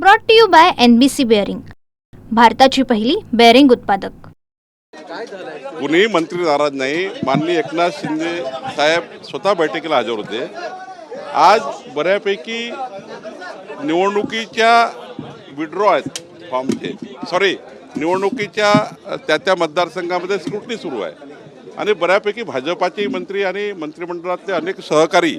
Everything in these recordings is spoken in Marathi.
Brought to you by N B C bearing भारताची पहिली बेअरिंग उत्पादक. कुणीही मंत्री नाराज नाही. माननीय एकनाथ शिंदे साहेब स्वतः बैठकीला हजर होते. आज बऱ्यापैकी निवडणुकीच्या विड्रॉ आहेत फॉर्मचे सॉरी निवडणुकीच्या त्या त्या मतदारसंघामध्ये स्क्रुटनी सुरू आहे. आणि बऱ्यापैकी भाजपाचे मंत्री आणि मंत्रिमंडळातले अनेक सहकारी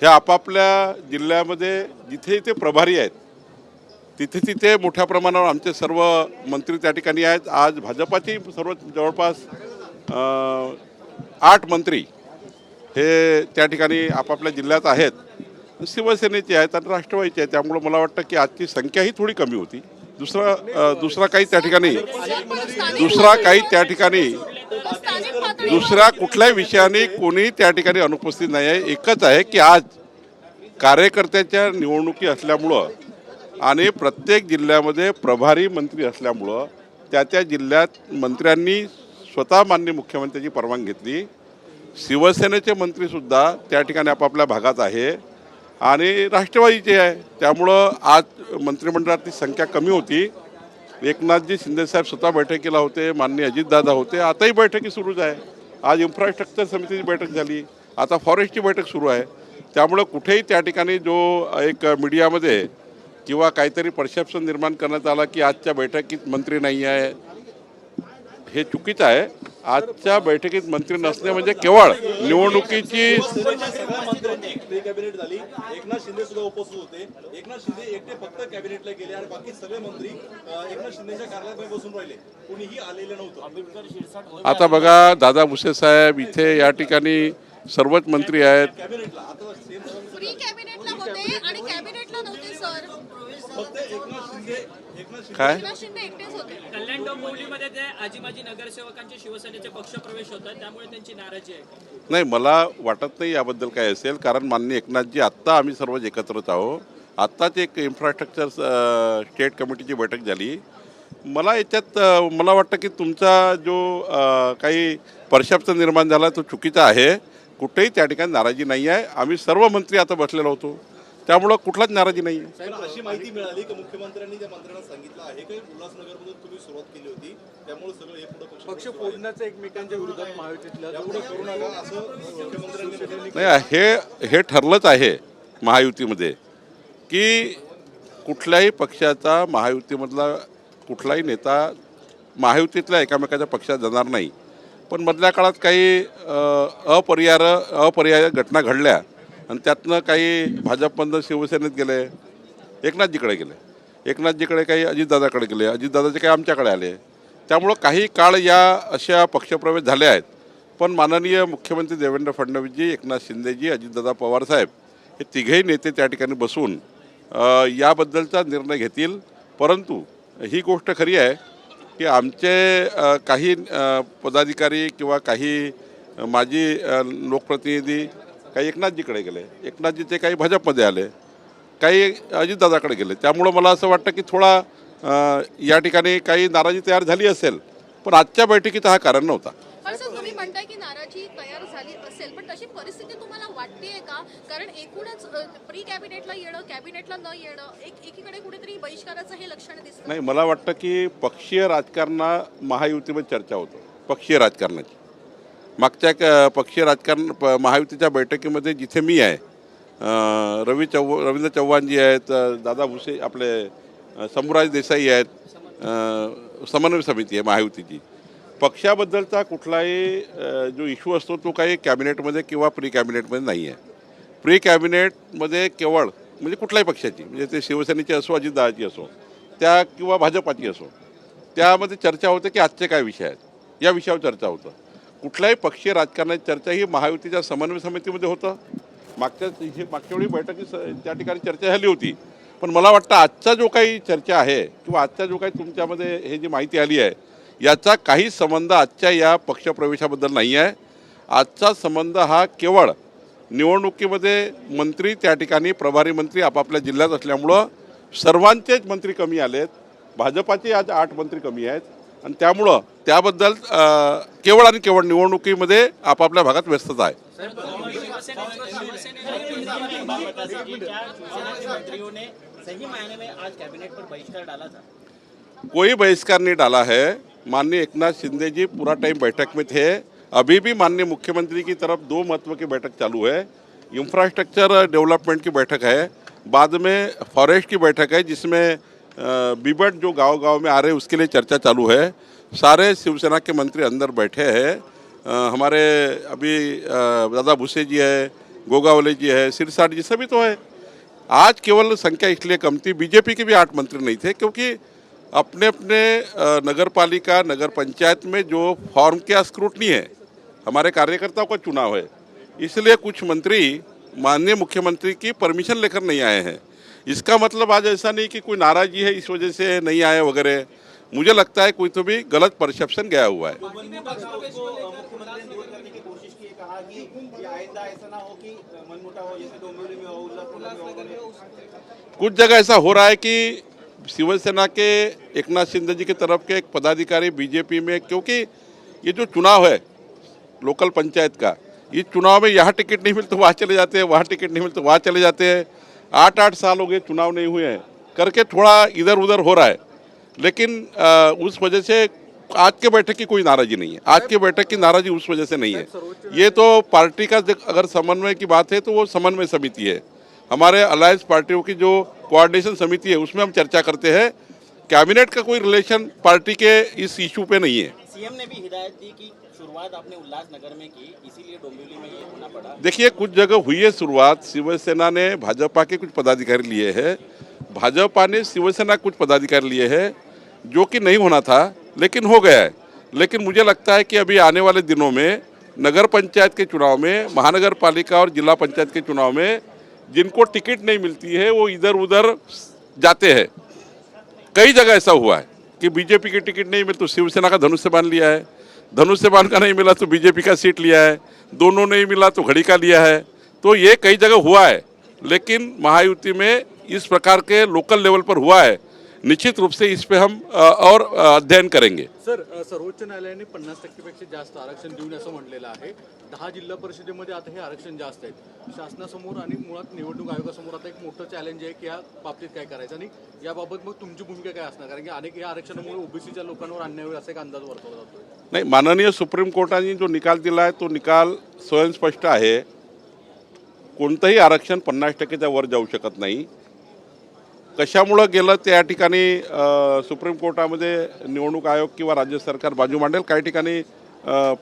हे आपापल्या जिल्ह्यामध्ये जिथे इथे प्रभारी आहेत तिथे तिथे मोठ्या प्रमाणावर आमचे सर्व मंत्री त्या ठिकाणी आहेत. आज भाजपाची सर्व जवळपास आठ मंत्री हे त्या ठिकाणी आपापल्या जिल्ह्यात आहेत. शिवसेनेचे आहेत आणि राष्ट्रवादीचे आहेत. त्यामुळं मला वाटतं की आजची संख्याही थोडी कमी होती. दुसरा दुसरा काही त्या ठिकाणी दुसरा काही त्या ठिकाणी दुसऱ्या कुठल्याही विषयाने कोणी त्या ठिकाणी अनुपस्थित नाही आहे. एकच आहे की आज कार्यकर्त्याच्या निवडणुकी असल्यामुळं आणि प्रत्येक जिल्ह्यामध्ये प्रभारी मंत्री असल्यामुळं त्या त्या जिल्ह्यात मंत्र्यांनी स्वतः मान्य मुख्यमंत्र्यांची परवानगी घेतली. शिवसेनेचे मंत्रीसुद्धा त्या ठिकाणी आपापल्या भागात आहे. आणि राष्ट्रवादीचे आहे. त्यामुळं आज मंत्रिमंडळातली संख्या कमी होती. एकनाथजी शिंदेसाहेब स्वतः बैठकीला होते माननीय अजितदादा होते. आताही बैठकी सुरूच आहे. आज इन्फ्रास्ट्रक्चर समितीची बैठक झाली. आता फॉरेस्टची बैठक सुरू आहे. त्यामुळं कुठेही त्या ठिकाणी जो एक मीडियामध्ये किंवा काहीतरी परसेप्शन निर्माण करण्यात आला की आजच्या बैठकीत मंत्री नाही आहे. हे चुकीचं आहे. आजच्या बैठकीत मंत्री नसणे म्हणजे केवळ निवडणुकीची सगळ्या मंत्र्यांनी प्री कॅबिनेट झाली. एकनाथ शिंदे सुद्धा उपस्थित होते. एकनाथ शिंदे एकटे फक्त कॅबिनेटला गेले आणि बाकी सगळे मंत्री अं, एकनाथ शिंदेच्या कार्यालयात बसून राहिले. कुणीही आलेलं नव्हतं. आता बघा दादा भुसे साहेब इथे या ठिकाणी सर्वच मंत्री आहेत. कॅबिनेटला आता सेम प्री कॅबिनेटला होते आणि कॅबिनेटला नव्हते सर फक्त एकनाथ शिंदे एकनाथ शिंदे काय? एकनाथ शिंदे एकटेच होते. कल्याण डोंबिवलीमध्ये ते आजी माजी नगरसेवकांचे शिवसेनेचे पक्षप्रवेश होत आहे त्यामुळे त्यांची नाराजी आहे. नाही मला वाटत नाही याबद्दल काय असेल कारण माननीय एकनाथजी आत्ता आम्ही सर्वच एकत्रच आहोत. आत्ताच एक इन्फ्रास्ट्रक्चर स्टेट कमिटीची बैठक झाली. मला याच्यात मला वाटतं की तुमचा जो काही परसेप्शन निर्माण झाला तो चुकीचा आहे. कुठेही त्या ठिकाणी नाराजी नाही आहे. आम्ही सर्व मंत्री आता बसलेलो होतो. त्यामुळं कुठलाच नाराजी नाही अशी माहिती मिळाली की मुख्यमंत्र्यांनी त्या मंत्र्यांना सांगितलं आहे की उल्हासनगरमधून तुम्ही सुरुवात केली होती. त्यामुळे सगळं हे पुढे पक्ष फोडण्याचं एकमेकांच्या विरोधात महायुतीतल्या यापुढे करू नका असं मुख्यमंत्र्यांनी नाही हे हे ठरलंच आहे महायुतीमध्ये की कुठल्याही पक्षाचा महायुतीमधला कुठलाही नेता महायुतीतल्या एकामेकाच्या पक्षात जाणार नाही. पण मधल्या काळात काही अपरिहार अपरिहार्य घटना घडल्या आणि त्यातनं काही भाजपमधनं शिवसेनेत गेले एकनाथजीकडे गेले. एकनाथजीकडे काही अजितदादाकडे गेले अजितदादाचे काही आमच्याकडे आले. त्यामुळं काही काळ या अशा पक्षप्रवेश झाले आहेत. पण माननीय मुख्यमंत्री देवेंद्र फडणवीसजी एकनाथ शिंदेजी अजितदादा पवारसाहेब हे तिघेही नेते त्या ठिकाणी बसून याबद्दलचा निर्णय घेतील. परंतु ही गोष्ट खरी आहे की आमचे काही पदाधिकारी किंवा काही माजी लोकप्रतिनिधी काही एकनाथजीकडे गेले. एकनाथजीचे काही भाजपमध्ये आले. काही अजितदादाकडे गेले. त्यामुळं मला असं वाटतं की थोडा या ठिकाणी काही नाराजी तयार झाली असेल पण आजच्या बैठकीत हा कारण नव्हता. पण सर तुम्ही म्हणताय की नाराजी तयार झाली असेल पण तशी परिस्थिती तुम्हाला वाटतेय का? कारण एकूणच प्री कॅबिनेटला येणं कॅबिनेटला न येणं एक एकीकडे कुठेतरी बहिष्काराचं हे लक्षण दिसतं. नाही मला वाटतं की पक्षीय राजकारणा महायुतीमध्ये चर्चा होतो पक्षीय राजकारणाची. मागच्या एक पक्षीय राजकारण प- महायुतीच्या बैठकीमध्ये जिथे मी आहे रवी चव्हा रवींद्र चव्हाणजी आहेत दादा भुसे आपले अं, देसाई आहेत समन्वय समिती आहे महायुतीची. पक्षाबद्दलचा कुठलाही जो इश्यू असतो तो काही कॅबिनेटमध्ये किंवा प्री कॅबिनेटमध्ये नाही आहे प्री कॅबिनेटमध्ये केवळ म्हणजे कुठल्याही पक्षाची म्हणजे ते शिवसेनेची असो अजितदादाची असो त्या किंवा भाजपाची असो त्यामध्ये चर्चा होते की आजचे काय विषय आहेत. या विषयावर चर्चा होतं. कुठल्याही पक्षीय राजकारणाची चर्चा ही महायुतीच्या समन्वय समितीमध्ये होतं. मागच्या हे मागच्या वेळी बैठकी स- त्या ठिकाणी चर्चा झाली होती. पण मला वाटतं आजचा जो काही चर्चा आहे किंवा आजचा जो काही तुमच्यामध्ये हे जी माहिती आली आहे याचा काही संबंध आजच्या या पक्षप्रवेशाबद्दल नाही आहे. आजचा संबंध हा केवळ निवडणुकीमध्ये मंत्री त्या ठिकाणी प्रभारी मंत्री आपापल्या जिल्ह्यात असल्यामुळं सर्वांचेच मंत्री कमी आलेत. भाजपाचे आज आठ मंत्री कमी आहेत. आणि त्यामुळं त्याबद्दल केवळ आणि केवळ निवडणुकीमध्ये आपापल्या भागात व्यस्तता आहे. कोई बहिष्कार नहीं डाला है. माननीय एकनाथ शिंदे जी पूरा टाइम बैठक में थे। अभी भी माननीय मुख्यमंत्री की तरफ़ दो महत्व की बैठक चालू है। इंफ्रास्ट्रक्चर डेवलपमेंट की बैठक है। बाद में फॉरेस्ट की बैठक है, जिसमें बीबट जो गाँव गाँव में आ रहे उसके लिए चर्चा चालू है। सारे शिवसेना के मंत्री अंदर बैठे हैं। हमारे अभी दादा भूसे जी है, गोगावले जी है, सिरसाट जी, सभी तो है। आज केवल संख्या इसलिए कम थी। बीजेपी के भी आठ मंत्री नहीं थे, क्योंकि अपने अपने नगर पालिका नगर पंचायत में जो फॉर्म का स्क्रूटनी है हमारे कार्यकर्ताओं का चुनाव है। इसलिए कुछ मंत्री माननीय मुख्यमंत्री की परमिशन लेकर नहीं आए हैं। इसका मतलब आज ऐसा नहीं कि कोई नाराज़गी है इस वजह से नहीं आए वगैरह। मुझे लगता है कोई तो भी गलत परसेप्शन गया हुआ हो। कुछ जगह ऐसा हो रहा है कि शिवसेना के एकनाथ शिंदे जी की तरफ़ के एक पदाधिकारी बीजेपी में क्योंकि ये जो चुनाव है लोकल पंचायत का इस चुनाव में यहाँ टिकट नहीं मिलते वहाँ चले जाते हैं वहाँ टिकट नहीं मिलते वहाँ चले जाते हैं। आठ आठ साल हो गए चुनाव नहीं हुए हैं। करके थोड़ा इधर उधर हो रहा है। लेकिन अ, उस वजह से आज के बैठक की कोई नाराजी नहीं है। आज की बैठक की नाराजी उस वजह से नहीं है। ये तो पार्टी का अगर समन्वय की बात है तो वो समन्वय समिति है। हमारे अलायंस पार्टियों की जो कोऑर्डिनेशन समिति है उसमें हम चर्चा करते हैं। कैबिनेट का कोई रिलेशन पार्टी के इस इशू पे नहीं है। सीएम ने भी हिदायत दी कि शुरुआत आपने उल्लासनगर में की इसीलिए डोंबिवली में ये होना पड़ा। देखिए कुछ जगह हुई है शुरुआत। शिवसेना ने भाजपा के कुछ पदाधिकारी लिए है। भाजपा ने शिवसेना कुछ पदाधिकारी लिए है जो कि नहीं होना था लेकिन हो गया है। लेकिन मुझे लगता है कि अभी आने वाले दिनों में नगर पंचायत के चुनाव में महानगर पालिका और जिला पंचायत के चुनाव में जिनको टिकट नहीं मिलती है, वो इधर उधर जाते हैं। कई जगह ऐसा हुआ है कि बीजेपी की टिकट नहीं मिली तो शिवसेना का धनुष से बाँध लिया है। धनुष से बाँध का नहीं मिला तो बीजेपी का सीट लिया है। दोनों नहीं मिला तो घड़ी का लिया है। तो ये कई जगह हुआ है, लेकिन महायुति में इस प्रकार के लोकल लेवल पर हुआ है। निश्चित रूप से इस पे हम और अध्ययन करेंगे। सर सर्वोच्च न्यायालयाने पन्नास टक्केपेक्षा जास्त आरक्षण देऊन असं म्हटलेलं आहे. दहा जिल्हा परिषदेमध्ये आता हे आरक्षण जास्त आहेत शासनासमोर आणि मुळात निवडणूक आयोगासमोर आता एक मोठं चॅलेंज आहे की या बाबतीत काय करायचं आणि याबाबत मग तुमची भूमिका काय असणार? कारण की अनेक या आरक्षणामुळे ओबीसीच्या लोकांवर अन्याय होईल असा एक अंदाज वर्तवला जातो नाही माननीय सुप्रीम कोर्टाने जो निकाल दिला आहे तो निकाल स्वयंस्पष्ट आहे. कोणतंही आरक्षण पन्नास टक्केच्या वर जाऊ शकत नाही. कशामुळं गेलं ते या ठिकाणी सुप्रीम कोर्टामध्ये निवडणूक आयोग किंवा राज्य सरकार बाजू मांडेल? काही ठिकाणी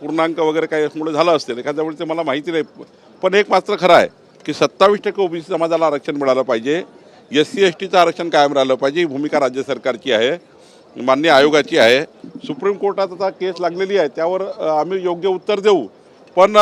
पूर्णांक वगैरे काही यामुळे झालं असतील? एखाद्या वेळी ते मला माहिती नाही. पण एक मात्र खरं आहे की सत्तावीस टक्के ओबीसी समाजाला आरक्षण मिळालं पाहिजे. एस सी एस टीचं आरक्षण कायम राहिलं पाहिजे. ही भूमिका राज्य सरकारची आहे मान्य आयोगाची आहे. सुप्रीम कोर्टात आता केस लागलेली आहे त्यावर आम्ही योग्य उत्तर देऊ. पण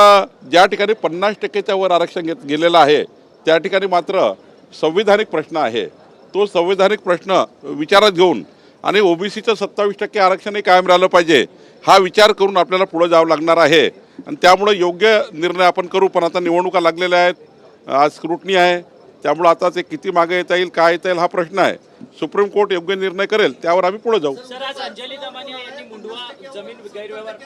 ज्या ठिकाणी पन्नास टक्केच्या वर आरक्षण घेत गेलेलं आहे त्या ठिकाणी मात्र संविधानिक प्रश्न आहे. तो संविधानिक प्रश्न विचारात घेऊन आणि ओबीसीचं सत्तावीस टक्के आरक्षणही कायम राहिलं पाहिजे हा विचार करून आपल्याला पुढं जावं लागणार आहे. आणि त्यामुळं योग्य निर्णय आपण करू पण आता निवडणुका लागलेल्या आहेत आज स्क्रुटनी आहे. त्यामुळं आता ते किती मागे येता येईल काय येता येईल हा प्रश्न आहे. सुप्रीम कोर्ट योग्य निर्णय करेल त्यावर आम्ही पुढे जाऊ. जमीन गैरव्यवहार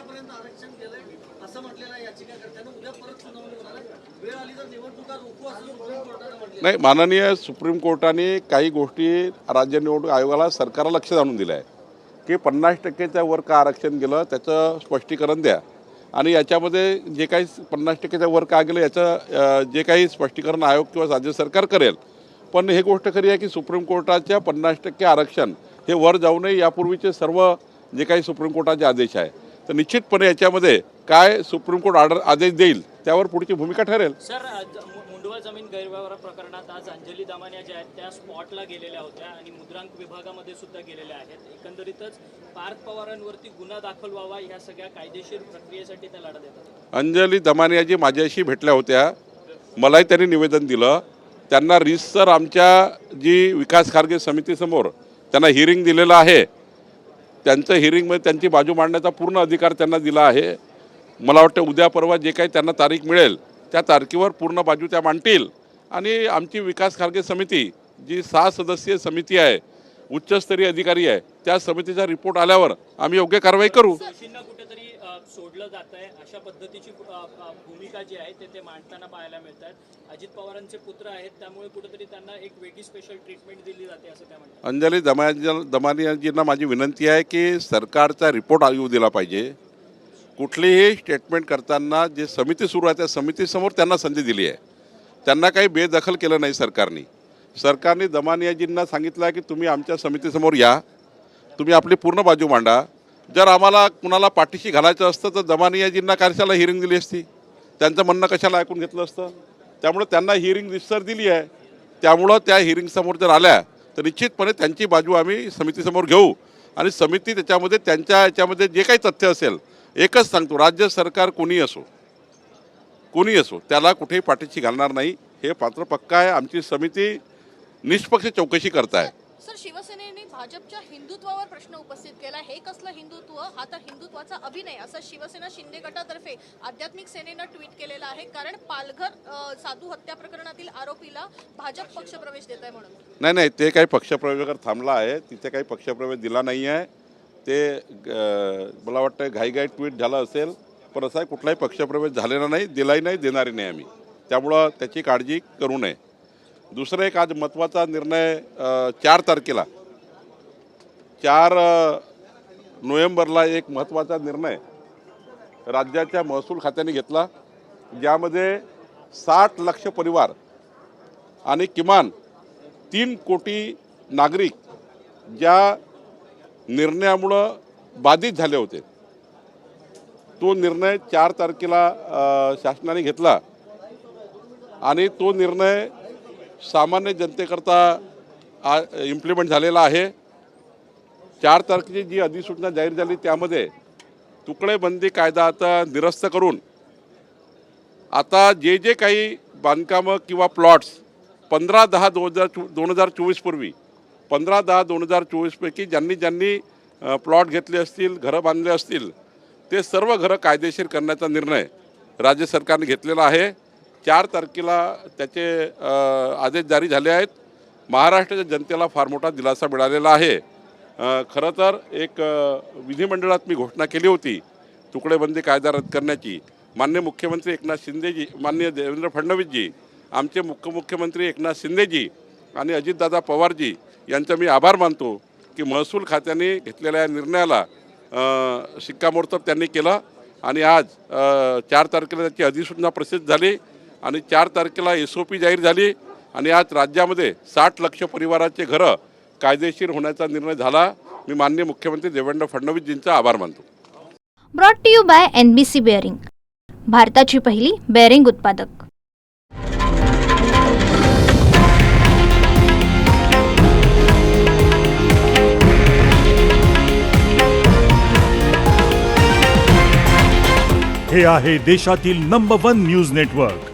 नाही माननीय सुप्रीम कोर्टाने काही गोष्टी राज्य निवडणूक आयोगाला सरकारला लक्ष आणून दिलं आहे की पन्नास टक्केच्या वर का आरक्षण गेलं त्याचं स्पष्टीकरण द्या. आणि याच्यामध्ये जे काही पन्नास टक्केच्या वर का गेलं याचं जे काही स्पष्टीकरण आयोग किंवा राज्य सरकार करेल. पण हे गोष्ट खरी आहे की सुप्रीम कोर्टाच्या पन्नास टक्के आरक्षण हे वर जाऊ नये यापूर्वीचे सर्व जे काही सुप्रीम कोर्टाचे आदेश आहे. तर निश्चितपणे याच्यामध्ये काय सुप्रीम कोर्ट ऑर्डर आदेश देईल त्यावर पुढची भूमिका ठरेल. सर मुंडवा जमीन गैरव्यवहार प्रकरणात आज अंजली दमानिया ज्या आहेत त्या स्पॉटला गेलेल्या होत्या आणि मुद्रांक विभागामध्ये सुद्धा गेलेल्या आहेत. एकंदरीतच पार्थ पवारांवरती गुन्हा दाखल व्हावा ह्या सगळ्या कायदेशीर प्रक्रियेसाठी त्या लढा देतात. अंजली दमानियाजी माझ्याशी भेटल्या होत्या. मलाही त्यांनी निवेदन दिलं. त्यांना रिसर आमच्या जी विकास खारगे समितीसमोर त्यांना हिअरिंग दिलेलं आहे. त्यांचं हिअरिंगमध्ये त्यांची बाजू मांडण्याचा पूर्ण अधिकार त्यांना दिला आहे. मला वाटतं उद्या परवा जे काही त्यांना तारीख मिळेल त्या तारखेवर पूर्ण बाजू त्या मांडतील. आणि आमची विकास खारगे समिती जी सहा सदस्यीय समिती आहे उच्चस्तरीय अधिकारी आहे त्या समितीचा रिपोर्ट आल्यावर आम्ही योग्य कारवाई करू. सोडलं जात आहे. अशा पद्धतीची भूमिका जी आहे ते ते मांडताना पाहायला मिळत आहेत अजित पवारांचे पुत्र आहेत त्यामुळे कुठेतरी त्यांना एक वेगळी स्पेशल ट्रीटमेंट दिली जाते असं त्या म्हणतात. अंजली दमानी दमानियांजींना माझी विनंती आहे की सरकारचा रिपोर्ट येऊ दिला पाहिजे. कुठलीही स्टेटमेंट करताना जे समिती सुरू आहे त्या समितीसमोर त्यांना संधी दिली आहे. त्यांना काही बेदखल केलं नाही सरकारने. सरकारने दमानियाजींना सांगितलं आहे की तुम्ही आमच्या समितीसमोर या. तुम्ही आपली पूर्ण बाजू मांडा. जर आम्हाला कुणाला पाठीशी घालायचं असतं तर जमानियाजींना कशाला हिअरिंग दिली असती. त्यांचं म्हणणं कशाला ऐकून घेतलं असतं? त्यामुळे त्यांना हिअरिंग रिसर दिली आहे. त्यामुळं त्या हिअरिंगसमोर जर आल्या तर निश्चितपणे त्यांची बाजू आम्ही समितीसमोर घेऊ. आणि समिती त्याच्यामध्ये त्यांच्या याच्यामध्ये जे काही तथ्य असेल एकच सांगतो राज्य सरकार कोणी असो कोणी असो त्याला कुठेही पाठीशी घालणार नाही. हे पात्र पक्का आहे. आमची समिती निष्पक्ष चौकशी करत आहे सर शिवसेनेने भाजपच्या हिंदुत्वावर प्रश्न उपस्थित केला. हे कसलं हिंदुत्व? हा तर हिंदुत्वाचा अभिनय असं शिवसेना शिंदे गटातर्फे आध्यात्मिक सेनेनं ट्विट केलेलं आहे. कारण पालघर साधू हत्या प्रकरणातील आरोपीला भाजप पक्षप्रवेश देत आहे म्हणून. नाही नाही ते काही पक्षप्रवेशावर थांबला आहे. तिथे काही पक्षप्रवेश दिला नाही आहे ते मला वाटतं घाईघाई ट्विट झालं असेल पण असा कुठलाही पक्षप्रवेश झालेला नाही दिलाही नाही देणारी नाही आम्ही. त्यामुळं त्याची काळजी करू नये. दुसरं एक आज महत्त्वाचा निर्णय चार तारखेला. चार नोव्हेंबरला एक महत्त्वाचा निर्णय राज्याच्या महसूल खात्याने घेतला ज्यामध्ये साठ लक्ष परिवार आणि किमान तीन कोटी नागरिक ज्या निर्णयामुळं बाधित झाले होते. तो निर्णय चार तारखेला शासनाने घेतला आणि तो निर्णय सामान्य जनतेकरता इम्प्लिमेंट झालेला आहे. चार तारखेची जी अधिसूचना जाहीर झाली त्यामध्ये तुकडेबंदी कायदा आता निरस्त करून आता जे जे काही बांधकामं किंवा प्लॉट्स पंधरा दहा दोन हजार चो दोन हजार चोवीसपूर्वी पंधरा दहा दोन हजार चोवीसपैकी ज्यांनी ज्यांनी प्लॉट घेतले असतील घरं बांधले असतील ते सर्व घरं कायदेशीर करण्याचा निर्णय राज्य सरकारने घेतलेला आहे. चार तारखेला त्याचे आदेश जारी झाले आहेत. महाराष्ट्राच्या जनतेला फार मोठा दिलासा मिळालेला आहे. खरं तर एक विधिमंडळात मी घोषणा केली होती तुकडेबंदी कायदा रद्द करण्याची. मान्य मुख्यमंत्री एकनाथ शिंदेजी मान्य देवेंद्र फडणवीसजी आमचे मुख्य मुख्यमंत्री एकनाथ शिंदेजी आणि अजितदादा पवारजी यांचा मी आभार मानतो की महसूल खात्याने घेतलेल्या या निर्णयाला शिक्कामोर्तब त्यांनी केलं. आणि आज चार तारखेला त्याची अधिसूचना प्रसिद्ध झाली. आणि चार तारखेला एस ओ पी जाहीर झाली आणि आज राज्यामध्ये साठ लक्ष परिवाराचे घरं कायदेशीर होण्याचा निर्णय झाला. मी माननीय मुख्यमंत्री देवेंद्र फडणवीसजींचा आभार मानतो. Brought to you by N B C bearing भारताची पहिली बेअरिंग उत्पादक. हे आहे देशातील नंबर वन न्यूज नेटवर्क